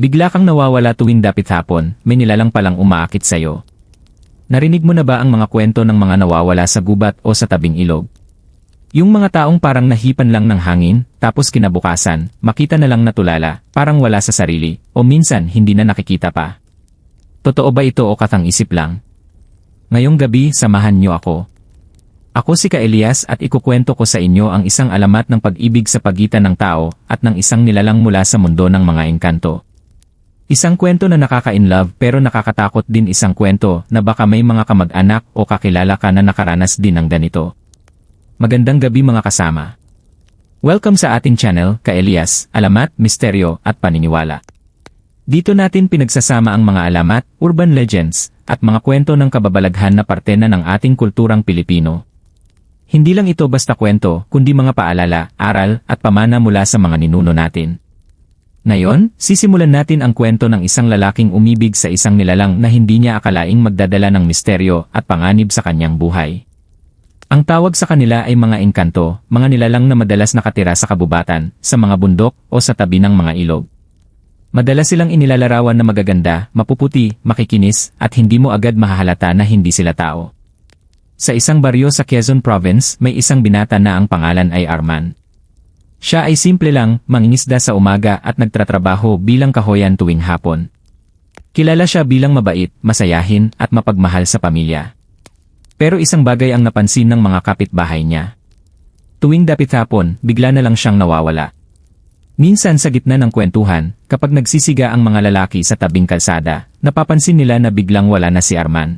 Bigla kang nawawala tuwing dapit hapon, may nilalang palang umaakit sa'yo. Narinig mo na ba ang mga kwento ng mga nawawala sa gubat o sa tabing ilog? Yung mga taong parang nahipan lang ng hangin, tapos kinabukasan, makita na lang natulala, parang wala sa sarili, o minsan hindi na nakikita pa. Totoo ba ito o katang isip lang? Ngayong gabi, samahan niyo ako. Ako si Ka Elias at ikukwento ko sa inyo ang isang alamat ng pag-ibig sa pagitan ng tao at ng isang nilalang mula sa mundo ng mga engkanto. Isang kwento na nakaka-inlove pero nakakatakot din isang kwento na baka may mga kamag-anak o kakilala ka na nakaranas din ng ganito. Magandang gabi mga kasama. Welcome sa ating channel, Ka Elias, Alamat, Misteryo at Paniniwala. Dito natin pinagsasama ang mga alamat, urban legends, at mga kwento ng kababalaghan na parte na ng ating kulturang Pilipino. Hindi lang ito basta kwento, kundi mga paalala, aral, at pamana mula sa mga ninuno natin. Ngayon, sisimulan natin ang kwento ng isang lalaking umibig sa isang nilalang na hindi niya akalaing magdadala ng misteryo at panganib sa kanyang buhay. Ang tawag sa kanila ay mga engkanto, mga nilalang na madalas nakatira sa kabubatan, sa mga bundok o sa tabi ng mga ilog. Madalas silang inilalarawan na magaganda, mapuputi, makikinis, at hindi mo agad mahahalata na hindi sila tao. Sa isang baryo sa Quezon Province, may isang binata na ang pangalan ay Arman. Siya ay simple lang, mangingisda sa umaga at nagtratrabaho bilang kahoyan tuwing hapon. Kilala siya bilang mabait, masayahin, at mapagmahal sa pamilya. Pero isang bagay ang napansin ng mga kapitbahay niya. Tuwing dapit hapon, bigla na lang siyang nawawala. Minsan sa gitna ng kwentuhan, kapag nagsisiga ang mga lalaki sa tabing kalsada, napapansin nila na biglang wala na si Arman.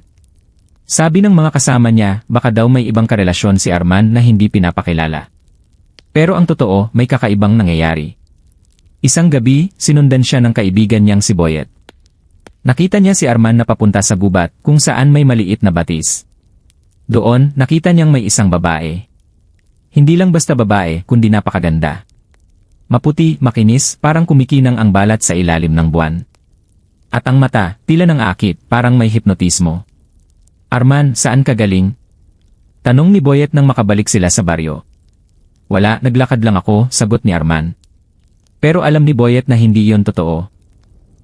Sabi ng mga kasama niya, baka daw may ibang karelasyon si Arman na hindi pinapakilala. Pero ang totoo, may kakaibang nangyayari. Isang gabi, sinundan siya ng kaibigan niyang si Boyet. Nakita niya si Arman na papunta sa gubat kung saan may maliit na batis. Doon, nakita niyang may isang babae. Hindi lang basta babae, kundi napakaganda. Maputi, makinis, parang kumikinang ang balat sa ilalim ng buwan. At ang mata, tila ng akit, parang may hipnotismo. Arman, saan ka galing? Tanong ni Boyet nang makabalik sila sa baryo. Wala, naglakad lang ako, sagot ni Arman. Pero alam ni Boyet na hindi yon totoo.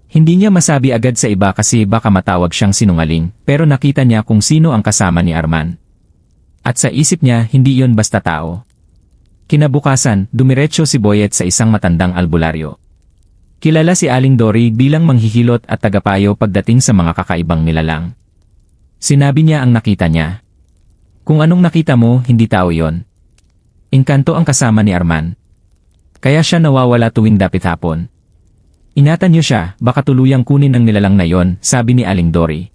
Hindi niya masabi agad sa iba kasi baka matawag siyang sinungaling, pero nakita niya kung sino ang kasama ni Arman. At sa isip niya, hindi yon basta tao. Kinabukasan, dumiretso si Boyet sa isang matandang albularyo. Kilala si Aling Dory bilang manghihilot at tagapayo pagdating sa mga kakaibang nilalang. Sinabi niya ang nakita niya. Kung anong nakita mo, hindi tao yon. Inkanto ang kasama ni Arman. Kaya siya nawawala tuwing dapit hapon. Inatan siya, baka tuluyang kunin ng nilalang na yon, sabi ni Aling Dory.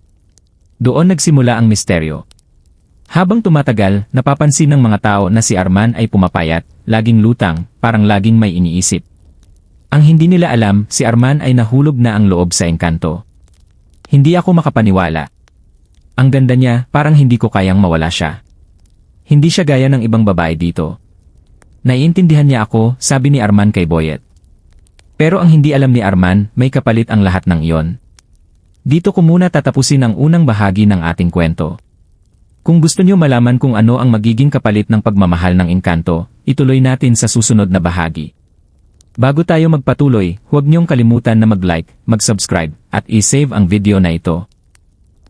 Doon nagsimula ang misteryo. Habang tumatagal, napapansin ng mga tao na si Arman ay pumapayat, laging lutang, parang laging may iniisip. Ang hindi nila alam, si Arman ay nahulog na ang loob sa engkanto. Hindi ako makapaniwala. Ang ganda niya, parang hindi ko kayang mawala siya. Hindi siya gaya ng ibang babae dito. Naiintindihan niya ako, sabi ni Arman kay Boyet. Pero ang hindi alam ni Arman, may kapalit ang lahat ng iyon. Dito ko muna tatapusin ang unang bahagi ng ating kwento. Kung gusto niyo malaman kung ano ang magiging kapalit ng pagmamahal ng engkanto, ituloy natin sa susunod na bahagi. Bago tayo magpatuloy, huwag niyong kalimutan na mag-like, mag-subscribe, at i-save ang video na ito.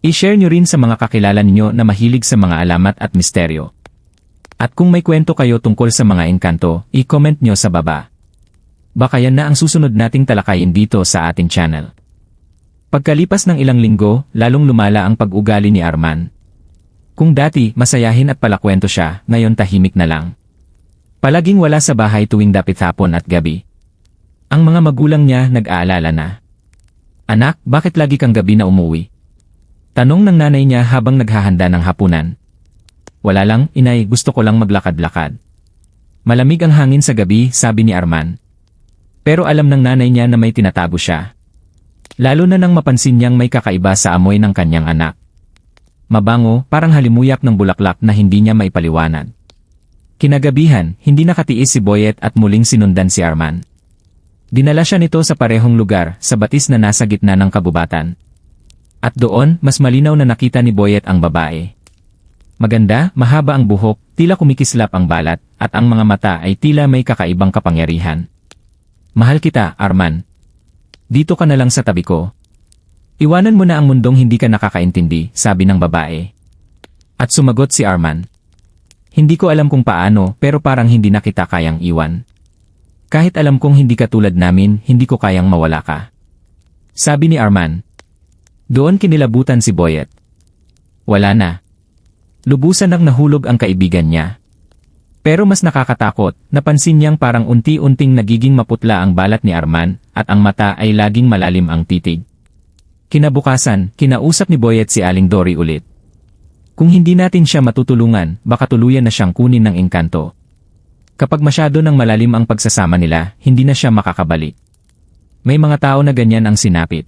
I-share niyo rin sa mga kakilala ninyo na mahilig sa mga alamat at misteryo. At kung may kwento kayo tungkol sa mga engkanto, i-comment niyo sa baba. Baka yan na ang susunod nating talakayin dito sa ating channel. Pagkalipas ng ilang linggo, lalong lumala ang pag-ugali ni Arman. Kung dati masayahin at palakwento siya, ngayon tahimik na lang. Palaging wala sa bahay tuwing dapit hapon at gabi. Ang mga magulang niya nag-aalala na. Anak, bakit lagi kang gabi na umuwi? Tanong ng nanay niya habang naghahanda ng hapunan. Wala lang, inay, gusto ko lang maglakad-lakad. Malamig ang hangin sa gabi, sabi ni Arman. Pero alam ng nanay niya na may tinatago siya. Lalo na nang mapansin niyang may kakaiba sa amoy ng kanyang anak. Mabango, parang halimuyak ng bulaklak na hindi niya maipaliwanag. Kinagabihan, hindi nakatiis si Boyet at muling sinundan si Arman. Dinala siya nito sa parehong lugar, sa batis na nasa gitna ng kabubatan. At doon, mas malinaw na nakita ni Boyet ang babae. Maganda, mahaba ang buhok, tila kumikislap ang balat, at ang mga mata ay tila may kakaibang kapangyarihan. Mahal kita, Arman. Dito ka na lang sa tabi ko. Iwanan mo na ang mundong hindi ka nakakaintindi, sabi ng babae. At sumagot si Arman. Hindi ko alam kung paano pero parang hindi na kita kayang iwan. Kahit alam kong hindi ka tulad namin, hindi ko kayang mawala ka. Sabi ni Arman. Doon kinilabutan si Boyet. Wala na. Lubusan nang nahulog ang kaibigan niya. Pero mas nakakatakot, napansin niyang parang unti-unting nagiging maputla ang balat ni Arman at ang mata ay laging malalim ang titig. Kinabukasan, kinausap ni Boyet si Aling Dory ulit. Kung hindi natin siya matutulungan, baka tuluyan na siyang kunin ng engkanto. Kapag masyado ng malalim ang pagsasama nila, hindi na siya makakabalik. May mga tao na ganyan ang sinapit.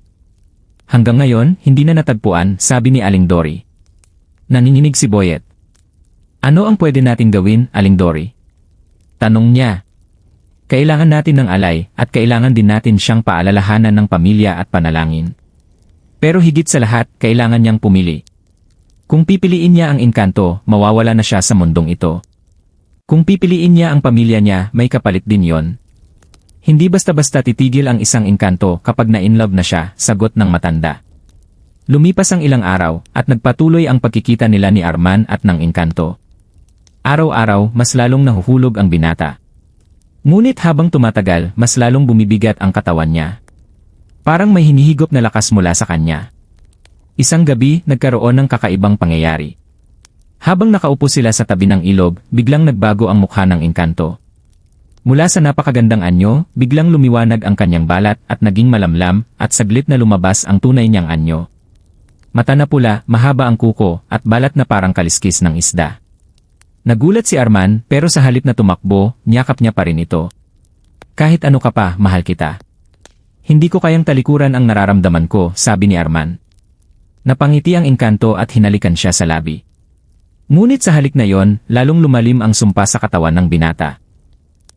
Hanggang ngayon, hindi na natagpuan, sabi ni Aling Dory. Nanginginig si Boyet. Ano ang pwede nating gawin, Aling Dory? Tanong niya. Kailangan natin ng alay at kailangan din natin siyang paalalahanan ng pamilya at panalangin. Pero higit sa lahat, kailangan niyang pumili. Kung pipiliin niya ang inkanto, mawawala na siya sa mundong ito. Kung pipiliin niya ang pamilya niya, may kapalit din yon. Hindi basta-basta titigil ang isang inkanto kapag na-inlove na siya, sagot ng matanda. Lumipas ang ilang araw at nagpatuloy ang pagkikita nila ni Arman at ng inkanto. Araw-araw, mas lalong nahuhulog ang binata. Ngunit habang tumatagal, mas lalong bumibigat ang katawan niya. Parang may hinihigop na lakas mula sa kanya. Isang gabi, nagkaroon ng kakaibang pangyayari. Habang nakaupo sila sa tabi ng ilog, biglang nagbago ang mukha ng inkanto. Mula sa napakagandang anyo, biglang lumiwanag ang kanyang balat at naging malamlam at saglit na lumabas ang tunay niyang anyo. Mata na pula, mahaba ang kuko at balat na parang kaliskis ng isda. Nagulat si Arman pero sa halip na tumakbo, niyakap niya pa rin ito. Kahit ano ka pa, mahal kita. Hindi ko kayang talikuran ang nararamdaman ko, sabi ni Arman. Napangiti ang engkanto at hinalikan siya sa labi. Ngunit sa halik na yon, lalong lumalim ang sumpa sa katawan ng binata.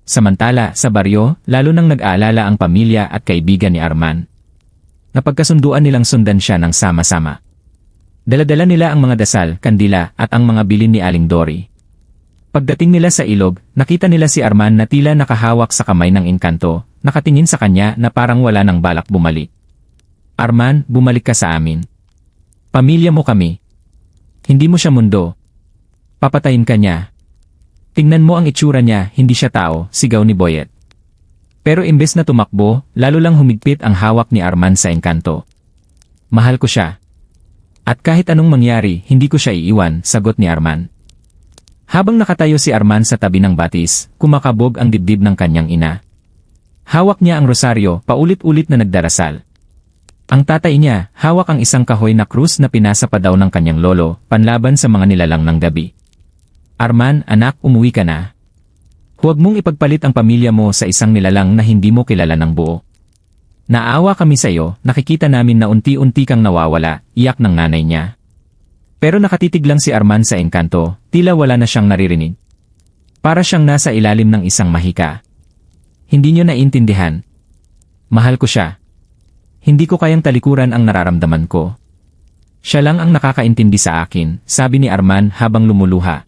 Samantala, sa baryo, lalo nang nag-aalala ang pamilya at kaibigan ni Arman. Napagkasunduan nilang sundan siya ng sama-sama. Daladala nila ang mga dasal, kandila, at ang mga bilin ni Aling Dory. Pagdating nila sa ilog, nakita nila si Arman na tila nakahawak sa kamay ng inkanto, nakatingin sa kanya na parang wala ng balak bumalik. Arman, bumalik ka sa amin. Pamilya mo kami. Hindi mo siya mundo. Papatayin ka niya. Tingnan mo ang itsura niya, hindi siya tao, sigaw ni Boyet. Pero imbes na tumakbo, lalo lang humigpit ang hawak ni Arman sa engkanto. Mahal ko siya. At kahit anong mangyari, hindi ko siya iiwan, sagot ni Arman. Habang nakatayo si Arman sa tabi ng batis, kumakabog ang dibdib ng kanyang ina. Hawak niya ang rosaryo, paulit-ulit na nagdarasal. Ang tatay niya, hawak ang isang kahoy na krus na pinasa pa daw ng kanyang lolo, panlaban sa mga nilalang ng gabi. Arman, anak, umuwi ka na. Huwag mong ipagpalit ang pamilya mo sa isang nilalang na hindi mo kilala ng buo. Naawa kami sa iyo, nakikita namin na unti-unti kang nawawala, iyak ng nanay niya. Pero nakatitig lang si Arman sa engkanto, tila wala na siyang naririnig. Para siyang nasa ilalim ng isang mahika. Hindi niyo naintindihan. Mahal ko siya. Hindi ko kayang talikuran ang nararamdaman ko. Siya lang ang nakakaintindi sa akin, sabi ni Arman habang lumuluha.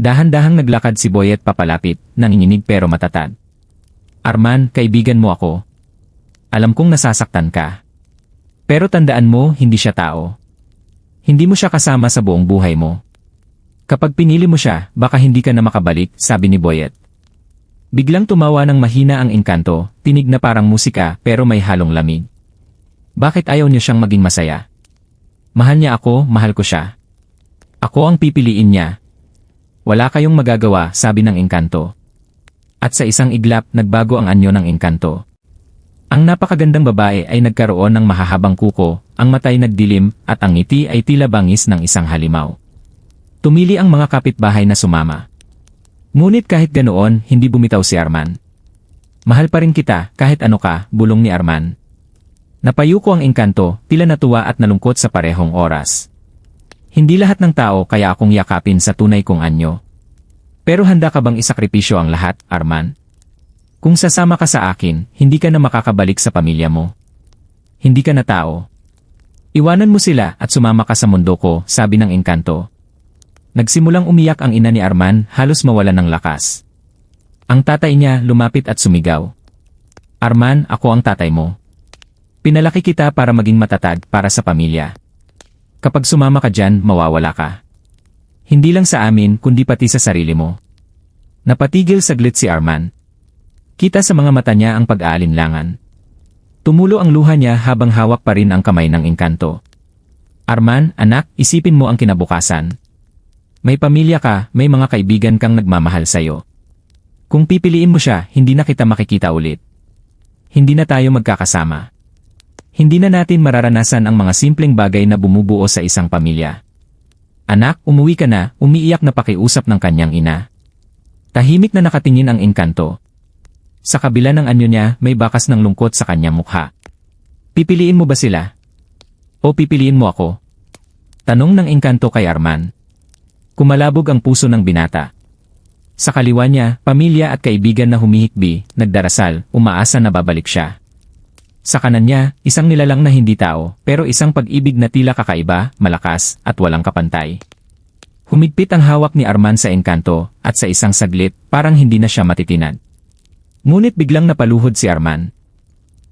Dahan-dahang naglakad si Boyet papalapit, nanginginig pero matatag. Arman, kaibigan mo ako. Alam kong nasasaktan ka. Pero tandaan mo, hindi siya tao. Hindi mo siya kasama sa buong buhay mo. Kapag pinili mo siya, baka hindi ka na makabalik, sabi ni Boyet. Biglang tumawa ng mahina ang engkanto, tinig na parang musika pero may halong lamig. Bakit ayaw niyo siyang maging masaya? Mahal niya ako, mahal ko siya. Ako ang pipiliin niya. Wala kayong magagawa, sabi ng engkanto. At sa isang iglap, nagbago ang anyo ng engkanto. Ang napakagandang babae ay nagkaroon ng mahahabang kuko, ang matay nagdilim, at ang ngiti ay tila bangis ng isang halimaw. Tumili ang mga kapitbahay na sumama. Ngunit kahit ganoon, hindi bumitaw si Arman. Mahal pa rin kita, kahit ano ka, bulong ni Arman. Napayuko ang engkanto, tila natuwa at nalungkot sa parehong oras. Hindi lahat ng tao kaya akong yakapin sa tunay kong anyo. Pero handa ka bang isakripisyo ang lahat, Arman? Kung sasama ka sa akin, hindi ka na makakabalik sa pamilya mo. Hindi ka na tao. Iwanan mo sila at sumama ka sa mundo ko, sabi ng engkanto. Nagsimulang umiyak ang ina ni Arman, halos mawala ng lakas. Ang tatay niya lumapit at sumigaw. Arman, ako ang tatay mo. Pinalaki kita para maging matatag para sa pamilya. Kapag sumama ka dyan, mawawala ka. Hindi lang sa amin, kundi pati sa sarili mo. Napatigil saglit si Arman. Kita sa mga mata niya ang pag-aalinlangan. Tumulo ang luha niya habang hawak pa rin ang kamay ng engkanto. Arman, anak, isipin mo ang kinabukasan. May pamilya ka, may mga kaibigan kang nagmamahal sa'yo. Kung pipiliin mo siya, hindi na kita makikita ulit. Hindi na tayo magkakasama. Hindi na natin mararanasan ang mga simpleng bagay na bumubuo sa isang pamilya. Anak, umuwi ka na, umiiyak na pakiusap ng kanyang ina. Tahimik na nakatingin ang engkanto. Sa kabila ng anyo niya, may bakas ng lungkot sa kanyang mukha. Pipiliin mo ba sila? O pipiliin mo ako? Tanong ng engkanto kay Arman. Kumalabog ang puso ng binata. Sa kaliwa niya, pamilya at kaibigan na humihikbi, nagdarasal, umaasa na babalik siya. Sa kanan niya, isang nilalang na hindi tao, pero isang pag-ibig na tila kakaiba, malakas, at walang kapantay. Humigpit ang hawak ni Arman sa engkanto, at sa isang saglit, parang hindi na siya matitinag. Ngunit biglang napaluhod si Arman.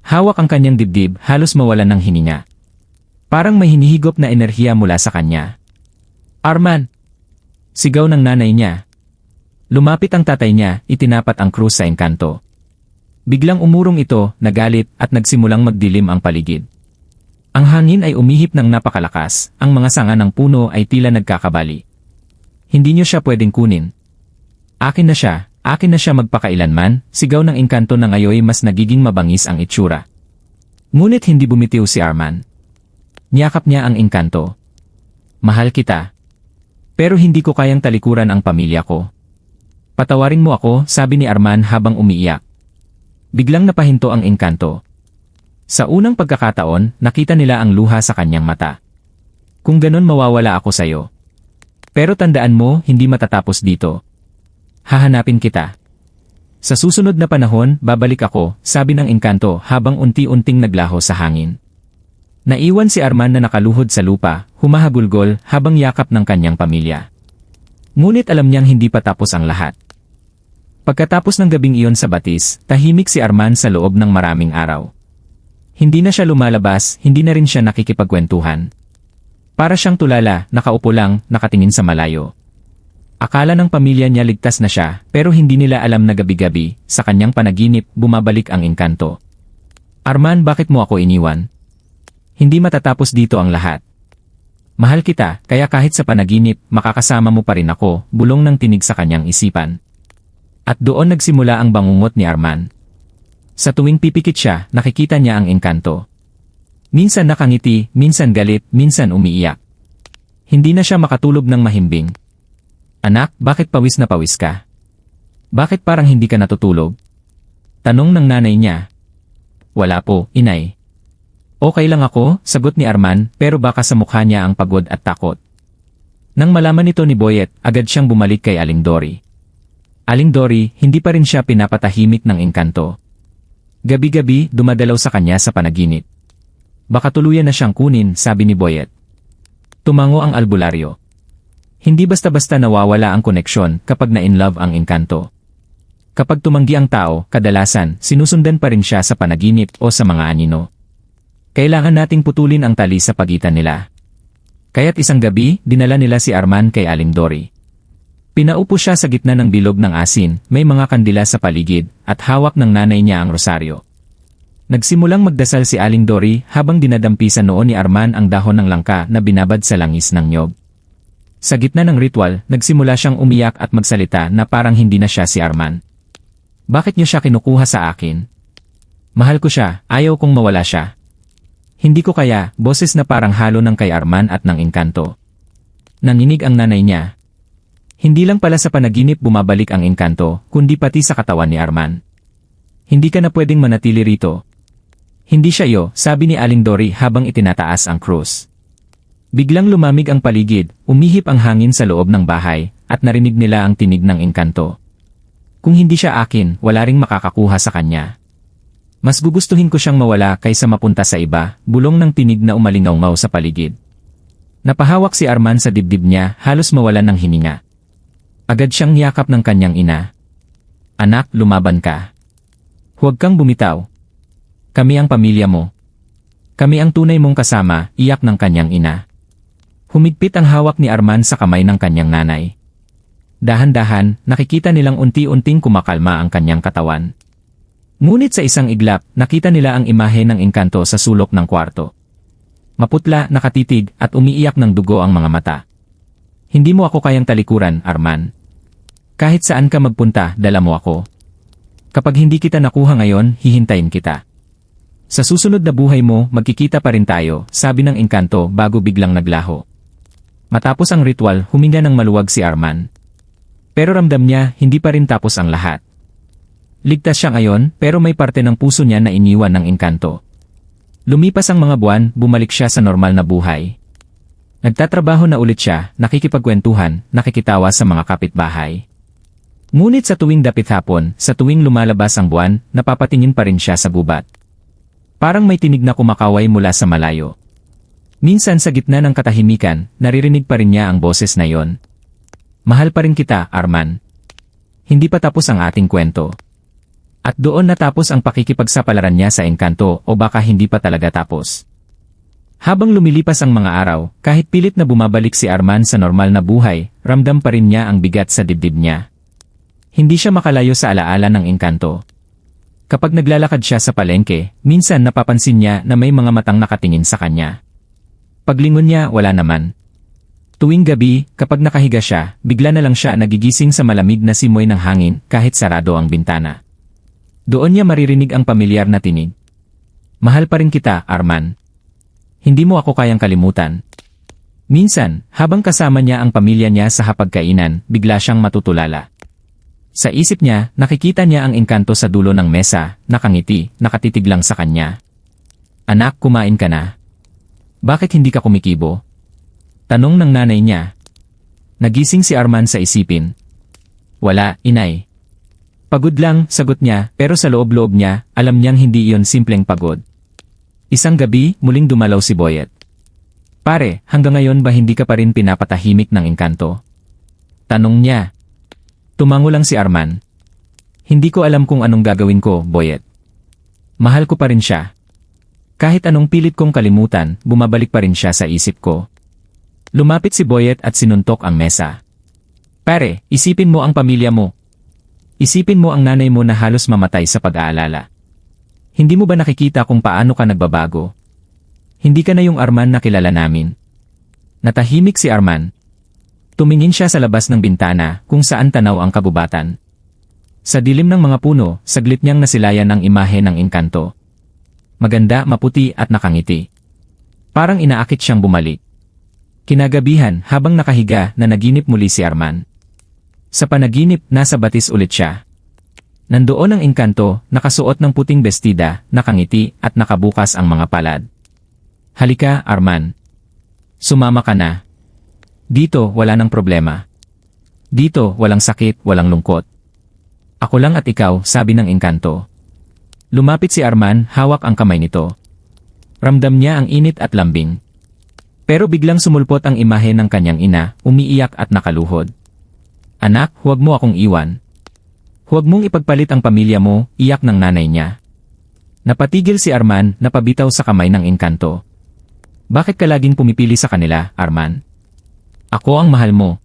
Hawak ang kanyang dibdib, halos mawalan ng hininga. Parang may hinihigop na enerhiya mula sa kanya. Arman! Sigaw ng nanay niya. Lumapit ang tatay niya, itinapat ang krus sa engkanto. Biglang umurong ito, nagalit, at nagsimulang magdilim ang paligid. Ang hangin ay umihip ng napakalakas, ang mga sanga ng puno ay tila nagkakabali. Hindi niyo siya pwedeng kunin. Akin na siya, akin na siya magpakailanman, sigaw ng engkanto na ngayoy mas nagiging mabangis ang itsura. Ngunit hindi bumitiw si Arman. Niyakap niya ang engkanto. Mahal kita. Pero hindi ko kayang talikuran ang pamilya ko. Patawarin mo ako, sabi ni Arman habang umiiyak. Biglang napahinto ang engkanto. Sa unang pagkakataon, nakita nila ang luha sa kanyang mata. Kung ganon mawawala ako sa'yo. Pero tandaan mo, hindi matatapos dito. Hahanapin kita. Sa susunod na panahon, babalik ako, sabi ng engkanto habang unti-unting naglaho sa hangin. Naiwan si Arman na nakaluhod sa lupa, humahagulgol habang yakap ng kanyang pamilya. Ngunit alam niyang hindi pa tapos ang lahat. Pagkatapos ng gabing iyon sa batis, tahimik si Arman sa loob ng maraming araw. Hindi na siya lumalabas, hindi na rin siya nakikipagkwentuhan. Para siyang tulala, nakaupo lang, nakatingin sa malayo. Akala ng pamilya niya ligtas na siya, pero hindi nila alam na gabi-gabi, sa kanyang panaginip, bumabalik ang engkanto. Arman, bakit mo ako iniwan? Hindi matatapos dito ang lahat. Mahal kita, kaya kahit sa panaginip, makakasama mo pa rin ako, bulong ng tinig sa kanyang isipan. At doon nagsimula ang bangungot ni Arman. Sa tuwing pipikit siya, nakikita niya ang engkanto. Minsan nakangiti, minsan galit, minsan umiiyak. Hindi na siya makatulog ng mahimbing. Anak, bakit pawis na pawis ka? Bakit parang hindi ka natutulog? Tanong ng nanay niya. Wala po, inay. Okay lang ako, sagot ni Arman, pero baka sa mukha niya ang pagod at takot. Nang malaman nito ni Boyet, agad siyang bumalik kay Aling Dory. Aling Dory, hindi pa rin siya pinapatahimik ng engkanto. Gabi-gabi, dumadalaw sa kanya sa panaginip. Baka tuluyan na siyang kunin, sabi ni Boyet. Tumango ang albularyo. Hindi basta-basta nawawala ang koneksyon kapag na-inlove ang engkanto. Kapag tumanggi ang tao, kadalasan, sinusundan pa rin siya sa panaginip o sa mga anino. Kailangan nating putulin ang tali sa pagitan nila. Kaya't isang gabi, dinala nila si Arman kay Aling Dory. Pinaupo siya sa gitna ng bilog ng asin, may mga kandila sa paligid, at hawak ng nanay niya ang rosaryo. Nagsimulang magdasal si Aling Dory habang dinadampisan noon ni Arman ang dahon ng langka na binabad sa langis ng nyog. Sa gitna ng ritual, nagsimula siyang umiyak at magsalita na parang hindi na siya si Arman. Bakit niyo siya kinukuha sa akin? Mahal ko siya, ayaw kong mawala siya. Hindi ko kaya, boses na parang halo ng kay Arman at ng engkanto. Nanginig ang nanay niya. Hindi lang pala sa panaginip bumabalik ang engkanto, kundi pati sa katawan ni Arman. Hindi ka na pwedeng manatili rito. Hindi siya yo, sabi ni Aling Dory habang itinataas ang krus. Biglang lumamig ang paligid, umihip ang hangin sa loob ng bahay, at narinig nila ang tinig ng engkanto. Kung hindi siya akin, wala ring makakakuha sa kanya. Mas gugustuhin ko siyang mawala kaysa mapunta sa iba, bulong ng tinig na umalingaw sa paligid. Napahawak si Arman sa dibdib niya, halos mawalan ng hininga. Agad siyang niyakap ng kanyang ina. Anak, lumaban ka. Huwag kang bumitaw. Kami ang pamilya mo. Kami ang tunay mong kasama, iyak ng kanyang ina. Humigpit ang hawak ni Arman sa kamay ng kanyang nanay. Dahan-dahan, nakikita nilang unti-unting kumakalma ang kanyang katawan. Ngunit sa isang iglap, nakita nila ang imahe ng engkanto sa sulok ng kwarto. Maputla, nakatitig, at umiiyak ng dugo ang mga mata. Hindi mo ako kayang talikuran, Arman. Kahit saan ka magpunta, dala mo ako. Kapag hindi kita nakuha ngayon, hihintayin kita. Sa susunod na buhay mo, magkikita pa rin tayo, sabi ng engkanto bago biglang naglaho. Matapos ang ritual, huminga ng maluwag si Arman. Pero ramdam niya, hindi pa rin tapos ang lahat. Ligtas siya ngayon, pero may parte ng puso niya na iniwan ng engkanto. Lumipas ang mga buwan, bumalik siya sa normal na buhay. Nagtatrabaho na ulit siya, nakikipagkwentuhan, nakikitawa sa mga kapitbahay. Ngunit sa tuwing dapit hapon, sa tuwing lumalabas ang buwan, napapatingin pa rin siya sa gubat. Parang may tinig na kumakaway mula sa malayo. Minsan sa gitna ng katahimikan, naririnig pa rin niya ang boses na yon. Mahal pa rin kita, Arman. Hindi pa tapos ang ating kwento. At doon natapos ang pakikipagsapalaran niya sa engkanto o baka hindi pa talaga tapos. Habang lumilipas ang mga araw, kahit pilit na bumabalik si Arman sa normal na buhay, ramdam pa rin niya ang bigat sa dibdib niya. Hindi siya makalayo sa alaala ng engkanto. Kapag naglalakad siya sa palengke, minsan napapansin niya na may mga matang nakatingin sa kanya. Paglingon niya, wala naman. Tuwing gabi, kapag nakahiga siya, bigla na lang siya nagigising sa malamig na simoy ng hangin kahit sarado ang bintana. Doon niya maririnig ang pamilyar na tinig. Mahal pa rin kita, Arman. Hindi mo ako kayang kalimutan. Minsan, habang kasama niya ang pamilya niya sa hapagkainan, bigla siyang matutulala. Sa isip niya, nakikita niya ang engkanto sa dulo ng mesa, nakangiti, nakatitig lang sa kanya. Anak, kumain ka na. Bakit hindi ka kumikibo? Tanong ng nanay niya. Nagising si Arman sa isipin. Wala, inay. Pagod lang, sagot niya, pero sa loob-loob niya, alam niyang hindi iyon simpleng pagod. Isang gabi, muling dumalaw si Boyet. Pare, hanggang ngayon ba hindi ka pa rin pinapatahimik ng engkanto? Tanong niya. Tumango lang si Arman. Hindi ko alam kung anong gagawin ko, Boyet. Mahal ko pa rin siya. Kahit anong pilit kong kalimutan, bumabalik pa rin siya sa isip ko. Lumapit si Boyet at sinuntok ang mesa. Pare, isipin mo ang pamilya mo. Isipin mo ang nanay mo na halos mamatay sa pag-aalala. Hindi mo ba nakikita kung paano ka nagbabago? Hindi ka na yung Arman na kilala namin. Natahimik si Arman, Tumingin siya sa labas ng bintana kung saan tanaw ang kabubatan. Sa dilim ng mga puno, saglit niyang nasilayan ang imahe ng engkanto. Maganda, maputi at nakangiti. Parang inaakit siyang bumalik. Kinagabihan habang nakahiga na naginip muli si Arman. Sa panaginip, nasa batis ulit siya. Nandoon ang engkanto, nakasuot ng puting bestida, nakangiti at nakabukas ang mga palad. Halika, Arman. Sumama ka na. Dito, wala nang problema. Dito, walang sakit, walang lungkot. Ako lang at ikaw, sabi ng engkanto. Lumapit si Arman, hawak ang kamay nito. Ramdam niya ang init at lambing. Pero biglang sumulpot ang imahe ng kanyang ina, umiiyak at nakaluhod. Anak, huwag mo akong iwan. Huwag mong ipagpalit ang pamilya mo, iyak ng nanay niya. Napatigil si Arman, napabitaw sa kamay ng engkanto. Bakit ka laging pumipili sa kanila, Arman? Ako ang mahal mo.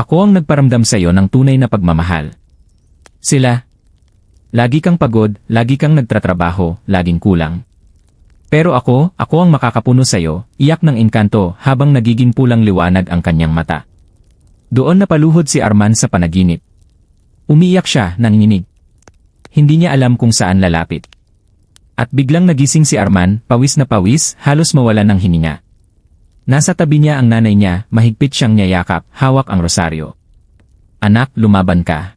Ako ang nagparamdam sa iyo ng tunay na pagmamahal. Sila. Lagi kang pagod, lagi kang nagtratrabaho, laging kulang. Pero ako, ako ang makakapuno sa iyo, iyak ng engkanto habang nagiging pulang liwanag ang kanyang mata. Doon napaluhod si Arman sa panaginip. Umiiyak siya, nanginig. Hindi niya alam kung saan lalapit. At biglang nagising si Arman, pawis na pawis, halos mawala ng hininga. Nasa tabi niya ang nanay niya, mahigpit siyang niyayakap, hawak ang rosaryo. Anak, lumaban ka.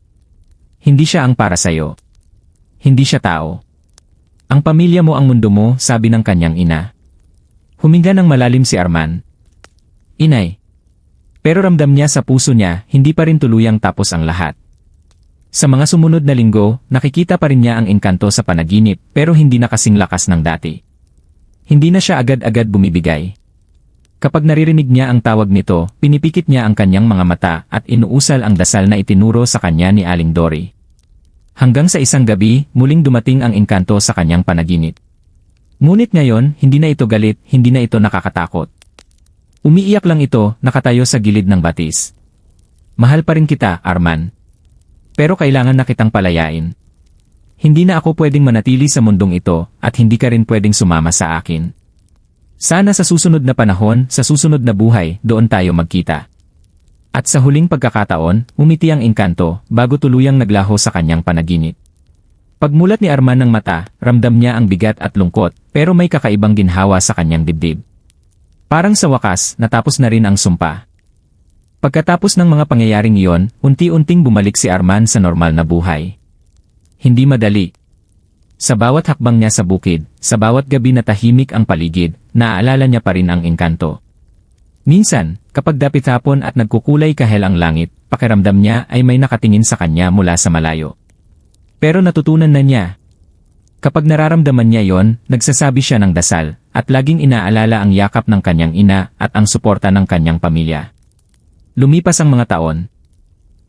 Hindi siya ang para sa'yo. Hindi siya tao. Ang pamilya mo ang mundo mo, sabi ng kanyang ina. Huminga ng malalim si Arman. Inay. Pero ramdam niya sa puso niya, hindi pa rin tuluyang tapos ang lahat. Sa mga sumunod na linggo, nakikita pa rin niya ang engkanto sa panaginip, pero hindi na kasing lakas ng dati. Hindi na siya agad-agad bumibigay. Kapag naririnig niya ang tawag nito, pinipikit niya ang kanyang mga mata at inuusal ang dasal na itinuro sa kanya ni Aling Dory. Hanggang sa isang gabi, muling dumating ang engkanto sa kanyang panaginip. Ngunit ngayon, hindi na ito galit, hindi na ito nakakatakot. Umiiyak lang ito, nakatayo sa gilid ng batis. Mahal pa rin kita, Arman. Pero kailangan na kitang palayain. Hindi na ako pwedeng manatili sa mundong ito, at hindi ka rin pwedeng sumama sa akin. Sana sa susunod na panahon, sa susunod na buhay, doon tayo magkita. At sa huling pagkakataon, umiti ang engkanto, bago tuluyang naglaho sa kanyang panaginip. Pagmulat ni Arman ng mata, ramdam niya ang bigat at lungkot, pero may kakaibang ginhawa sa kanyang dibdib. Parang sa wakas, natapos na rin ang sumpa. Pagkatapos ng mga pangyayaring iyon, unti-unting bumalik si Arman sa normal na buhay. Hindi madali. Sa bawat hakbang niya sa bukid, sa bawat gabi na tahimik ang paligid, naaalala niya pa rin ang engkanto. Minsan, kapag dapit hapon at nagkukulay kahel ang langit, pakiramdam niya ay may nakatingin sa kanya mula sa malayo. Pero natutunan na niya. Kapag nararamdaman niya yon, nagsasabi siya ng dasal, at laging inaalala ang yakap ng kanyang ina at ang suporta ng kanyang pamilya. Lumipas ang mga taon.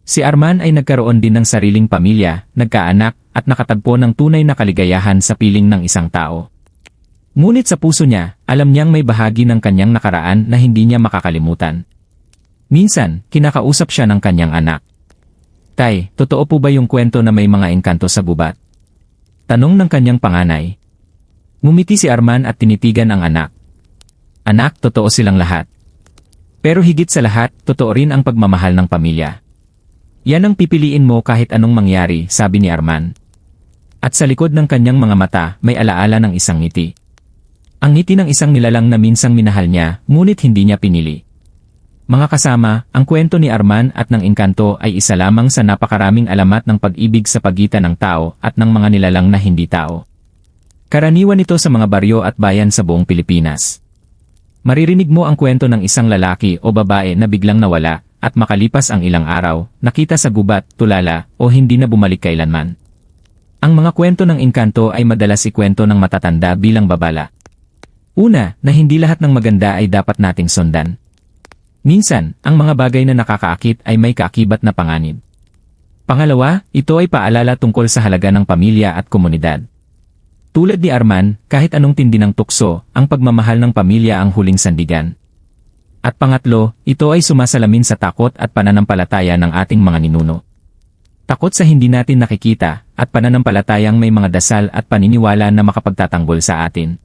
Si Arman ay nagkaroon din ng sariling pamilya, nagkaanak, at nakatagpo ng tunay na kaligayahan sa piling ng isang tao. Ngunit sa puso niya, alam niyang may bahagi ng kanyang nakaraan na hindi niya makakalimutan. Minsan, kinakausap siya ng kanyang anak. Tay, totoo po ba yung kwento na may mga engkanto sa gubat? Tanong ng kanyang panganay. Ngumiti si Arman at tinitigan ang anak. Anak, totoo silang lahat. Pero higit sa lahat, totoo rin ang pagmamahal ng pamilya. Yan ang pipiliin mo kahit anong mangyari, sabi ni Arman. At sa likod ng kanyang mga mata, may alaala ng isang ngiti. Ang ngiti ng isang nilalang na minsang minahal niya, ngunit hindi niya pinili. Mga kasama, ang kwento ni Arman at ng Engkanto ay isa lamang sa napakaraming alamat ng pag-ibig sa pagitan ng tao at ng mga nilalang na hindi tao. Karaniwan ito sa mga baryo at bayan sa buong Pilipinas. Maririnig mo ang kwento ng isang lalaki o babae na biglang nawala at makalipas ang ilang araw, nakita sa gubat, tulala, o hindi na bumalik kailanman. Ang mga kwento ng Engkanto ay madalas ikwento ng matatanda bilang babala. Una, na hindi lahat ng maganda ay dapat nating sundan. Minsan, ang mga bagay na nakakaakit ay may kaakibat na panganib. Pangalawa, ito ay paalala tungkol sa halaga ng pamilya at komunidad. Tulad ni Arman, kahit anong tindi ng tukso, ang pagmamahal ng pamilya ang huling sandigan. At pangatlo, ito ay sumasalamin sa takot at pananampalataya ng ating mga ninuno. Takot sa hindi natin nakikita, at pananampalatayang may mga dasal at paniniwala na makapagtatanggol sa atin.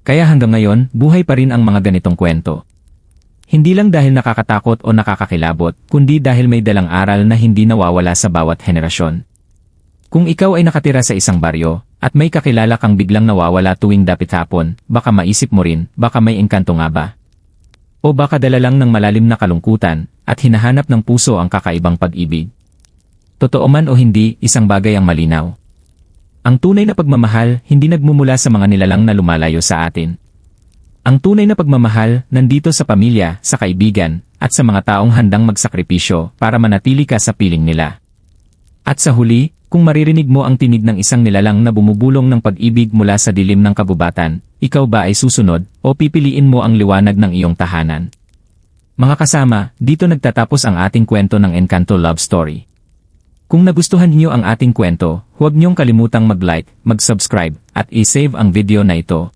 Kaya hanggang ngayon, buhay pa rin ang mga ganitong kwento. Hindi lang dahil nakakatakot o nakakakilabot, kundi dahil may dalang aral na hindi nawawala sa bawat henerasyon. Kung ikaw ay nakatira sa isang baryo, at may kakilala kang biglang nawawala tuwing dapit hapon, baka maisip mo rin, baka may engkanto nga ba? O baka dala lang ng malalim na kalungkutan, at hinahanap ng puso ang kakaibang pag-ibig. Totoo man o hindi, isang bagay ang malinaw. Ang tunay na pagmamahal, hindi nagmumula sa mga nilalang na lumalayo sa atin. Ang tunay na pagmamahal, nandito sa pamilya, sa kaibigan, at sa mga taong handang magsakripisyo para manatili ka sa piling nila. At sa huli, kung maririnig mo ang tinig ng isang nilalang na bumubulong ng pag-ibig mula sa dilim ng kabubatan, ikaw ba ay susunod o pipiliin mo ang liwanag ng iyong tahanan? Mga kasama, dito nagtatapos ang ating kwento ng Encanto Love Story. Kung nagustuhan niyo ang ating kwento, huwag niyong kalimutang mag-like, mag-subscribe, at i-save ang video na ito.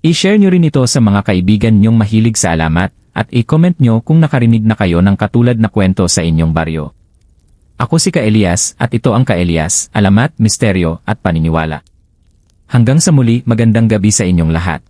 I-share nyo rin ito sa mga kaibigan nyong mahilig sa alamat, at i-comment nyo kung nakarinig na kayo ng katulad na kwento sa inyong baryo. Ako si Ka-Elias at ito ang Ka-Elias, Alamat, Misteryo at Paniniwala. Hanggang sa muli magandang gabi sa inyong lahat.